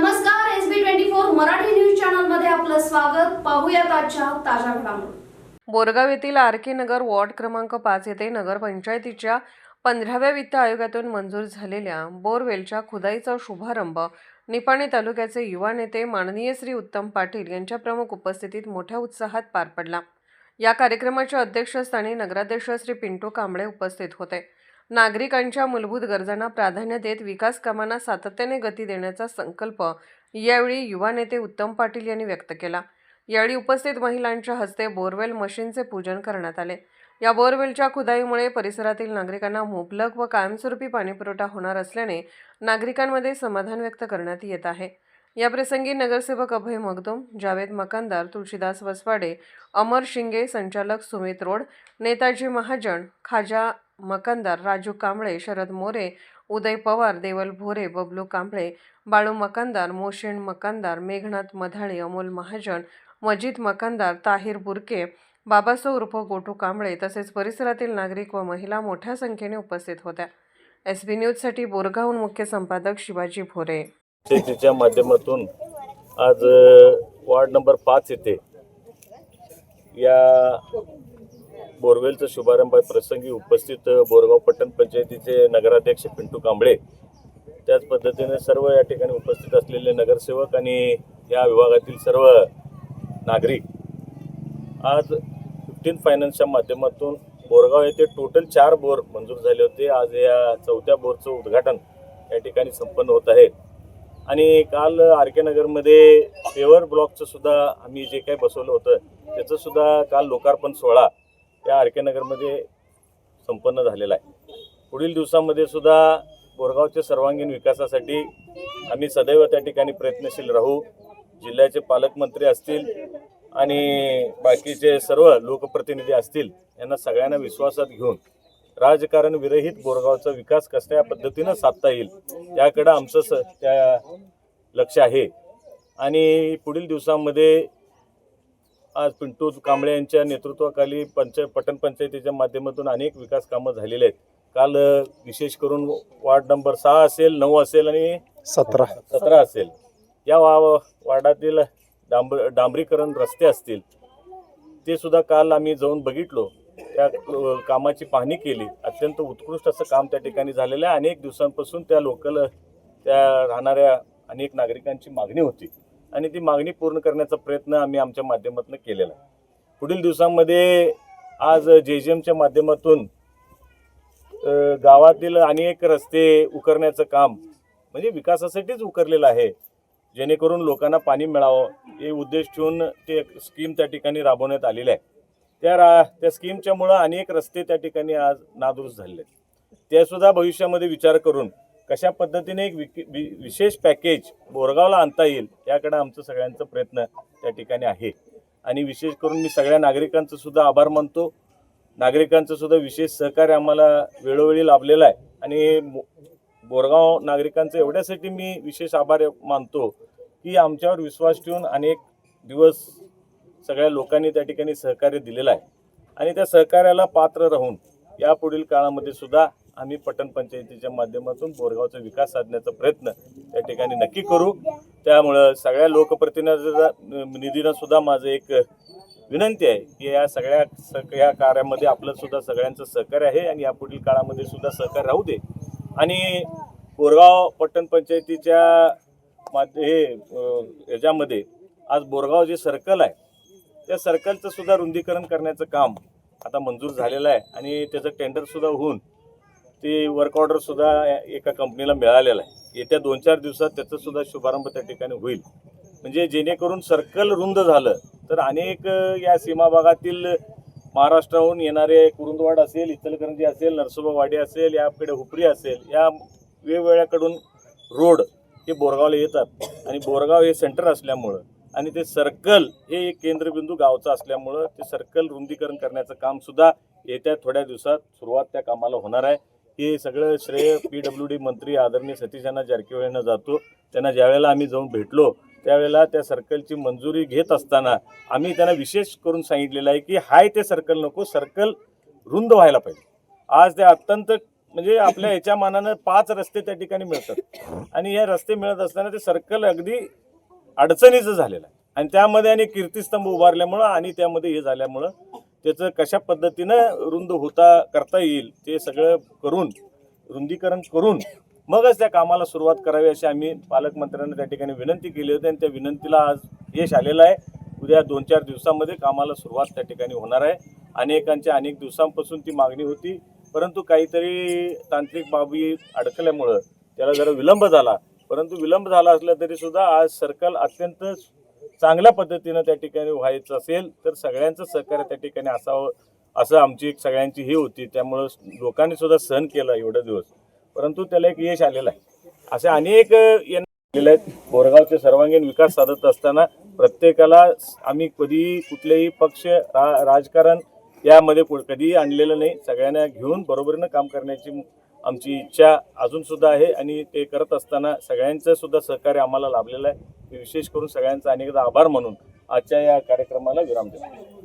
नमस्कार S B twenty four Marathi news चॅनलमध्ये आपलं स्वागत. पाहूयात आजच्या ताज्या घडामोडी. बोरगाव येथील आरके नगर वॉर्ड क्रमांक पाच येथे नगरपंचायतीच्या पंधराव्या वित्त आयोगातून मंजूर झालेल्या बोरवेलच्या खुदाईचा शुभारंभ निपाणी तालुक्याचे युवा नेते माननीय श्री उत्तम पाटील यांच्या प्रमुख उपस्थितीत मोठ्या उत्साहात पार पडला. या कार्यक्रमाच्या अध्यक्षस्थानी नगराध्यक्ष श्री पिंटू कांबळे उपस्थित होते. नागरिकांच्या मूलभूत गरजांना प्राधान्य देत विकास कामांना सातत्याने गती देण्याचा संकल्प यावेळी युवा नेते उत्तम पाटील यांनी व्यक्त केला. यावेळी उपस्थित महिलांच्या हस्ते बोरवेल मशीनचे पूजन करण्यात आले. या बोरवेलच्या खुदाईमुळे परिसरातील नागरिकांना मुबलक व कायमस्वरूपी पाणीपुरवठा होणार असल्याने नागरिकांमध्ये समाधान व्यक्त करण्यात येत आहे. याप्रसंगी नगरसेवक अभय मगदुम जावेद मकानदार तुळशीदास वसवाडे अमर शिंगे संचालक सुमित रोड नेताजी महाजन खाजा मकानदार राजू कांबळे शरद मोरे उदय पवार देवल भोरे बबलू कांबळे बाळू मकानदार मोशिण मकानदार मेघनाथ मधाळे अमोल महाजन मजीद मकानदार ताहिर बुरके बाबासो उर्फ गोटू कांबळे तसेच परिसरातील नागरिक व महिला मोठ्या संख्येने उपस्थित होत्या. एस बी न्यूजसाठी बोरगावहून मुख्य संपादक शिवाजी भोरे. शेतीच्या माध्यमातून आज वार्ड नंबर पाच येथे या बोरवेलचा शुभारंभ प्रसंगी उपस्थित बोरगाव पट्टण पंचायतीचे नगराध्यक्ष पिंटू कांबळे. त्याच पद्धतीने सर्व या ठिकाणी उपस्थित असलेले नगरसेवक आणि या विभागातील सर्व नागरिक आज फिफ्टीन फायनान्सच्या माध्यमातून बोरगाव येथे टोटल चार बोर मंजूर झाले होते. आज या चौथ्या बोरचं उद्घाटन या ठिकाणी संपन्न होत आहे. आणि काल आर के नगरमध्ये पेवर ब्लॉकचं सुद्धा आम्ही जे काही बसवलं होतं त्याचंसुद्धा काल लोकार्पण सोहळा या आर के नगरमध्ये संपन्न झालेला आहे. पुढील दिवसामध्ये सुद्धा बोरगावच्या सर्वांगीण विकासासाठी आम्ही सदैव त्या ठिकाणी प्रयत्नशील राहू. जिल्ह्याचे पालकमंत्री असतील आणि बाकीचे सर्व लोकप्रतिनिधी असतील यांना सगळ्यांना विश्वासात घेऊन राजकारण विरहित बोरगावचा विकास कशा या पद्धतीनं साधता येईल याकडं आमचं स त्या लक्ष आहे. आणि पुढील दिवसांमध्ये आज पिंटू कांबळे यांच्या नेतृत्वाखाली पंचायत पట్టण पंचायतीच्या माध्यमातून अनेक विकास कामं झालेली आहेत. काल विशेष करून वार्ड नंबर सहा असेल नऊ असेल आणि सतरा. सतरा असेल. या वा वार्डातील डांब डांबरीकरण रस्ते असतील ते सुद्धा काल आम्ही जाऊन बघितलो. त्या कामाची पाहणी केली. अत्यंत उत्कृष्ट असं काम त्या ठिकाणी झालेलं आहे. अनेक दिवसांपासून त्या लोकल त्या राहणाऱ्या अनेक नागरिकांची मागणी होती. आणि ती मागणी पूर्ण करण्याचा प्रयत्न आम्ही आमच्या माध्यमातून केलेला आहे. पुढील दिवसांमध्ये आज जे जी एमच्या माध्यमातून गावातील अनेक रस्ते उकरण्याचं काम म्हणजे विकासासाठीच उकरलेलं आहे जेणेकरून लोकांना पाणी मिळावं हे उद्देश ठेवून ते एक स्कीम त्या ठिकाणी राबवण्यात आलेली आहे. त्या रा त्या स्कीमच्यामुळं अनेक रस्ते त्या ठिकाणी आज नादुरुस्त झालेले आहेत. त्यासुद्धा भविष्यामध्ये विचार करून कशा पद्धतीने एक वि- विशेष पॅकेज बोरगावला आणता येईल याकडे आमचं सगळ्यांचा प्रयत्न त्या ठिकाणी आहे. आणि विशेष करून मी सगळ्या नागरिकांचं सुद्धा आभार मानतो. नागरिकांचं सुद्धा विशेष सहकार्य आम्हाला वेळोवेळी लाभलेलं आहे. आणि मो- बोरगाव नागरिकांचं एवढ्यासाठी मी विशेष आभार मानतो की आमच्यावर विश्वास ठेवून अनेक दिवस सगळ्या लोकांनी त्या ठिकाणी सहकार्य दिलेलं आहे. आणि त्या सहकार्याला पात्र राहून यापुढील काळामध्ये सुद्धा आम्ही पटण पंचायतीच्या माध्यमातून बोरगावचा विकास साधण्याचा प्रयत्न त्या ठिकाणी नक्की करू. त्यामुळं सगळ्या लोकप्रतिनिधी निधीनं सुद्धा माझं एक विनंती आहे की या सगळ्या स- या कार्यामध्ये आपलं सुद्धा सगळ्यांचं सहकार्य आहे आणि यापुढील काळामध्ये सुद्धा सहकार्य राहू दे. आणि बोरगाव पट्टण पंचायतीच्या माध्य हे याच्यामध्ये आज बोरगाव जे सर्कल आहे त्या सर्कलचं सुद्धा रुंदीकरण करण्याचं काम आता मंजूर झालेलं आहे आणि त्याचं टेंडरसुद्धा होऊन ते वर्क ऑर्डर सुद्धा एका कंपनीला मिळालेलं आहे. येत्या दोन चार दिवसात त्याचा सुद्धा शुभारंभ त्या ठिकाणी होईल. म्हणजे जेणेकरून सर्कल रुंद झालं तर अनेक या सीमा भागातील महाराष्ट्राहून येणारे कुरुंदवाड असेल इचलकरंजी असेल नरसोबावाडी असेल याकडे हुपरी असेल या वेगवेगळ्याकडून रोड हे बोरगावला येतात. आणि बोरगाव हे सेंटर असल्यामुळं आणि ते सर्कल हे एक केंद्रबिंदू गावचं असल्यामुळं ते सर्कल रुंदीकरण करण्याचं कामसुद्धा येत्या थोड्या दिवसात सुरुवात त्या कामाला होणार आहे. हे सगळं श्रेय पी डब्ल्यू डी मंत्री आदरणीय सतीश यांना यांना जातो त्यांना ज्यावेळेला आम्ही जाऊन भेटलो त्यावेळेला त्या सर्कलची मंजुरी घेत असताना आम्ही त्यांना विशेष करून सांगितलेलं आहे की हाय ते सर्कल नको सर्कल रुंद व्हायला पाहिजे. आज ते अत्यंत म्हणजे आपल्या याच्या मानानं पाच रस्ते त्या ठिकाणी मिळतात. आणि हे रस्ते मिळत असताना ते सर्कल अगदी अडचणीचं झालेलं आहे. आणि त्यामध्ये आणि कीर्तिस्तंभ उभारल्यामुळं आणि त्यामध्ये हे झाल्यामुळं त्याचं कशा पद्धतीनं रुंद होता करता येईल ते सगळं करून रुंदीकरण करून मगच त्या कामाला सुरुवात करावी अशी आम्ही पालकमंत्र्यांना त्या ठिकाणी विनंती केली होती आणि त्या विनंतीला आज यश आलेलं आहे. उद्या दोन चार दिवसामध्ये कामाला सुरुवात त्या ठिकाणी होणार आहे. अनेकांच्या अनेक दिवसांपासून ती मागणी होती परंतु काहीतरी तांत्रिक बाबी अडकल्यामुळं त्याला जरा विलंब झाला. परंतु विलंब झाला असला तरी सुद्धा आज सर्कल अत्यंत चांगल्या पद्धतीनं त्या ठिकाणी व्हायचं असेल तर सगळ्यांचं सहकार्य त्या ठिकाणी असावं असं आमची एक सगळ्यांची ही होती. त्यामुळं लोकांनी सुद्धा सहन केलं एवढा दिवस. परंतु त्याला एक यश आलेलं आहे. असे अनेक यं- आहेत. बोरगावचे सर्वांगीण विकास साधत असताना प्रत्येकाला आम्ही कधीही कुठलेही पक्ष रा राजकारण यामध्ये कु- कधीही आणलेलं नाही. सगळ्यांना घेऊन बरोबरीनं काम करण्याची आमची इच्छा अजूनसुद्धा आहे आणि ते करत असताना सगळ्यांचं सुद्धा सहकार्य आम्हाला लाभलेलं आहे. विशेष करून सगळ्यांचा अनेकदा आभार म्हणून आजच्या या कार्यक्रमाला विराम देतो.